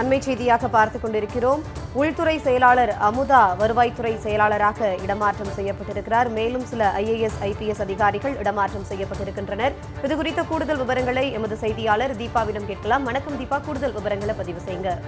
அண்மை செய்தியாக பார்த்துக் கொண்டிருக்கிறோம். உள்துறை செயலாளர் அமுதா வருவாய்த்துறை செயலாளராக இடமாற்றம் செய்யப்பட்டிருக்கிறார். மேலும் சில ஐஏஎஸ் ஐபிஎஸ் அதிகாரிகள் இடமாற்றம் செய்யப்பட்டிருக்கின்றனர். இது குறித்த கூடுதல் விவரங்களை எமது செய்தியாளர் தீபாவிடம் கேட்கலாம். வணக்கம் தீபா. கூடுதல் விவரங்களை பதிவு செய்யுங்க.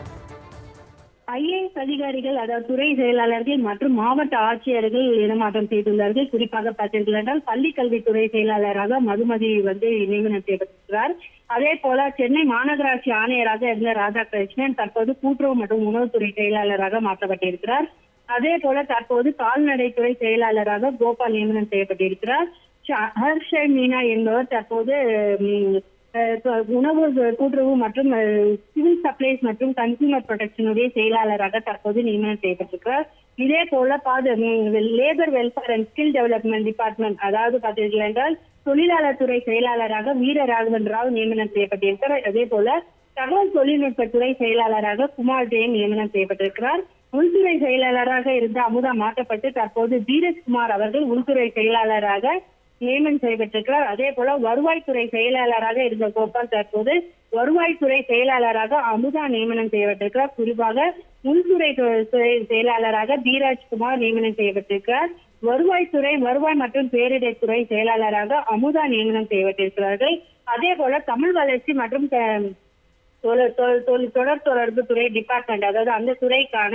ஐஏஎஸ் அதிகாரிகள் அதாவது துறை செயலாளர்கள் மற்றும் மாவட்ட ஆட்சியர்கள் இடமாற்றம் செய்துள்ளார்கள். குறிப்பாக பார்த்தீர்கள் என்றால் பள்ளி கல்வித்துறை செயலாளராக மதுமதி வந்து நியமனம் செய்யப்பட்டிருக்கிறார். அதே போல சென்னை மாநகராட்சி ஆணையராக இருந்த ராதாகிருஷ்ணன் தற்போது கூட்டுறவு மற்றும் உணவுத்துறை செயலாளராக மாற்றப்பட்டிருக்கிறார். அதே போல தற்போது கால்நடைத்துறை செயலாளராக கோபால் நியமனம் செய்யப்பட்டிருக்கிறார். ஷ- ஹர்ஷ மீனா என்பவர் தற்போது உணவு கூட்டுறவு மற்றும் சிவில் சப்ளைஸ் மற்றும் கன்சியூமர் ப்ரொடெக்ஷனுடைய செயலாளராக தற்போது நியமனம் செய்யப்பட்டிருக்கிறார். இதே போல பாது labour welfare and skill development department அதாவது பார்த்தீர்கள் என்றால் தொழிலாளர் துறை செயலாளராக வீர ராகவன் ராவ் நியமனம் செய்யப்பட்டிருக்கிறார். அதே போல தகவல் தொழில்நுட்பத்துறை செயலாளராக குமார் ஜெயம் நியமனம் செய்யப்பட்டிருக்கிறார். உள்துறை செயலாளராக இருந்த அமுதா மாற்றப்பட்டு தற்போது தீரஜ்குமார் அவர்கள் உள்துறை செயலாளராக நியமனம் செய்யப்பட்டிருக்கிறார். அதே போல வருவாய்த்துறை செயலாளராக இருந்த கோபால் தற்போது வருவாய்த்துறை செயலாளராக அமுதா நியமனம் செய்யப்பட்டிருக்கிறார். குறிப்பாக உள்துறை துறை- துறை செயலாளராக தீராஜ்குமார் நியமனம் செய்யப்பட்டிருக்கிறார். வருவாய்த்துறை வருவாய் மற்றும் பேரிடர்துறை செயலாளராக அமுதா நியமனம் செய்யப்பட்டிருக்கிறார்கள். அதே போல தமிழ் வளர்ச்சி மற்றும் தொடர் தொடர்பு துறை டிபார்ட்மெண்ட் அதாவது அந்த துறைக்கான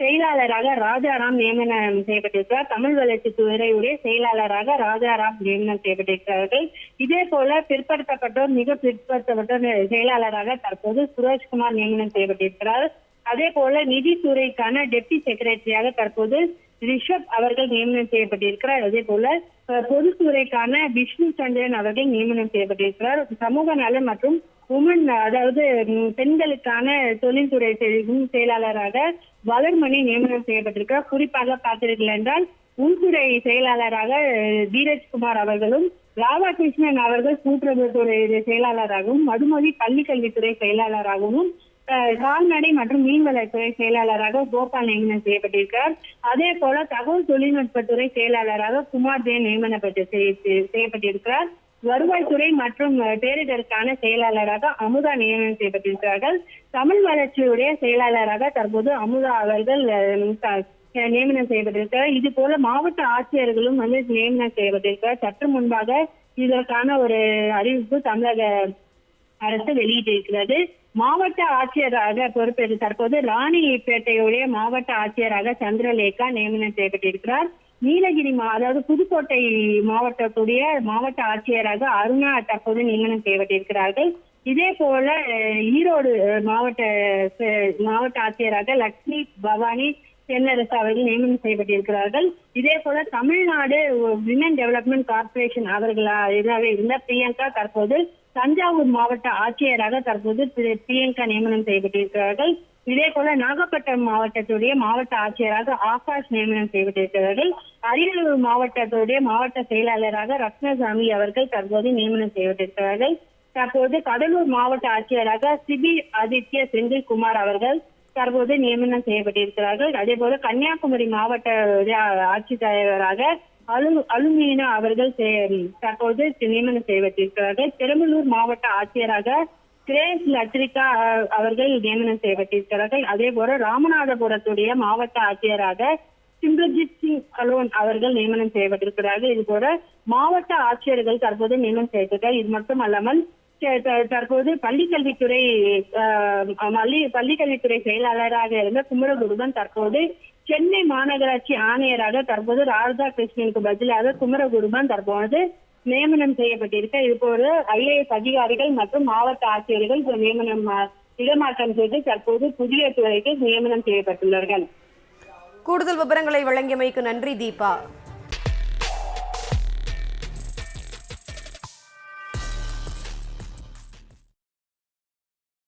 செயலாளராக ராஜாராம் நியமனம் செய்யப்பட்டிருக்கிறார். தமிழ் வளர்ச்சி துறையுடைய செயலாளராக ராஜாராம் நியமனம் செய்யப்பட்டிருக்கிறார்கள். இதே போல பிற்படுத்தப்பட்டோர் மிக பிற்படுத்தப்பட்டோர் செயலாளராக தற்போது சுரேஷ்குமார் நியமனம் செய்யப்பட்டிருக்கிறார். அதே போல நிதித்துறைக்கான டெப்டி செக்ரட்டரியாக தற்போது ரிஷப் அவர்கள் நியமனம் செய்யப்பட்டிருக்கிறார். அதே போல பொதுத்துறைக்கான விஷ்ணு சந்திரன் அவர்கள் நியமனம் செய்யப்பட்டிருக்கிறார். சமூக நலம் மற்றும் உமன் அதாவது பெண்களுக்கான தொழில்துறை செயலாளராக வளர்மணி நியமனம் செய்யப்பட்டிருக்கிறார். குறிப்பாக பார்த்தீர்கள் என்றால் உள்துறை செயலாளராக தீரஜ்குமார் அவர்களும் ராதாகிருஷ்ணன் அவர்கள் கூட்டுறவுத்துறை செயலாளராகவும் மதுமதி பள்ளிக்கல்வித்துறை செயலாளராகவும் கால்நடை மற்றும் மீன்வளத்துறை செயலாளராக கோபால் நியமனம் செய்யப்பட்டிருக்கிறார். அதே போல தகவல் தொழில்நுட்பத்துறை செயலாளராக குமார் ஜெயன் நியமனப்பட்டு செய்யப்பட்டிருக்கிறார். வருவாய்த்துறை மற்றும் பேரிடருக்கான செயலாளராக அமுதா நியமனம் செய்யப்பட்டிருக்கிறார்கள் தமிழ் வளர்ச்சியுடைய செயலாளராக தற்போது அமுதா அவர்கள் நியமனம் செய்யப்பட்டிருக்கிறார். இது போல மாவட்ட ஆட்சியர்களும் வந்து நியமனம் செய்யப்பட்டிருக்கிறார். சற்று முன்பாக இதற்கான ஒரு அறிவிப்பு தமிழக அரசு வெளியிட்டிருக்கிறது. மாவட்ட ஆட்சியராக பொறுப்பேற்று தற்போது ராணிப்பேட்டையுடைய மாவட்ட ஆட்சியராக சந்திரலேகா நியமனம் செய்யப்பட்டிருக்கிறார். நீலகிரி மா அதாவது புதுக்கோட்டை மாவட்டத்துடைய மாவட்ட ஆட்சியராக அருணா தற்போது நியமனம் செய்யப்பட்டிருக்கிறார்கள். இதே போல ஈரோடு மாவட்ட மாவட்ட ஆட்சியராக லட்சுமி பவானி தென்னரசு அவர்கள் நியமனம் செய்யப்பட்டிருக்கிறார்கள். இதே போல தமிழ்நாடு விமன் டெவலப்மெண்ட் கார்ப்பரேஷன் அவர்களா இருந்த பிரியங்கா தற்போது தஞ்சாவூர் மாவட்ட ஆட்சியராக தற்போது பிரியங்கா நியமனம் செய்யப்பட்டிருக்கிறார்கள். இதே போல நாகப்பட்டினம் மாவட்டத்துடைய மாவட்ட ஆட்சியராக ஆகாஷ் நியமனம் செய்யப்பட்டிருக்கிறார்கள் அரியலூர் மாவட்டத்துடைய மாவட்ட செயலாளராக ரத்னசாமி அவர்கள் தற்போது நியமனம் செய்யப்பட்டிருக்கிறார்கள். தற்போது கடலூர் மாவட்ட ஆட்சியராக சிபி ஆதித்ய செந்தில்குமார் அவர்கள் தற்போது நியமனம் செய்யப்பட்டிருக்கிறார்கள். அதே போல கன்னியாகுமரி மாவட்ட ஆட்சித்தலைவராக அலு அலுமீனா அவர்கள் தற்போது நியமனம் செய்யப்பட்டிருக்கிறார்கள். பெரம்பலூர் மாவட்ட ஆட்சியராக கிரேஸ் லட்ரிகா அஹ், அவர்கள் நியமனம் செய்யப்பட்டிருக்கிறார்கள். அதே போல ராமநாதபுரத்துடைய மாவட்ட ஆட்சியராக சிம்ரஜித் சிங் அலோன் அவர்கள் நியமனம் செய்யப்பட்டிருக்கிறார்கள். இது போல மாவட்ட ஆட்சியர்கள் தற்போது நியமனம் செய்யப்பட்டார் இது மட்டும் அல்லாமல் த- தற்போது பள்ளிக்கல்வித்துறை ஆஹ், பள்ளிக்கல்வித்துறை செயலாளராக இருந்த குமரகுருபன் தற்போது சென்னை மாநகராட்சி ஆணையராக தற்போது ராதா கிருஷ்ணனுக்கு பதிலாக குமரகுருபன் தற்போது நியமனம் செய்யப்பட்டிருக்க. இப்போது போல ஐஏஎஸ் அதிகாரிகள் மற்றும் மாவட்ட ஆட்சியர்கள் நியமனம் இடமாற்றம் செய்து தற்போது புதிய துறைக்கு நியமனம் செய்யப்பட்டுள்ளார்கள். கூடுதல் விவரங்களை வழங்கியமைக்கு நன்றி தீபா.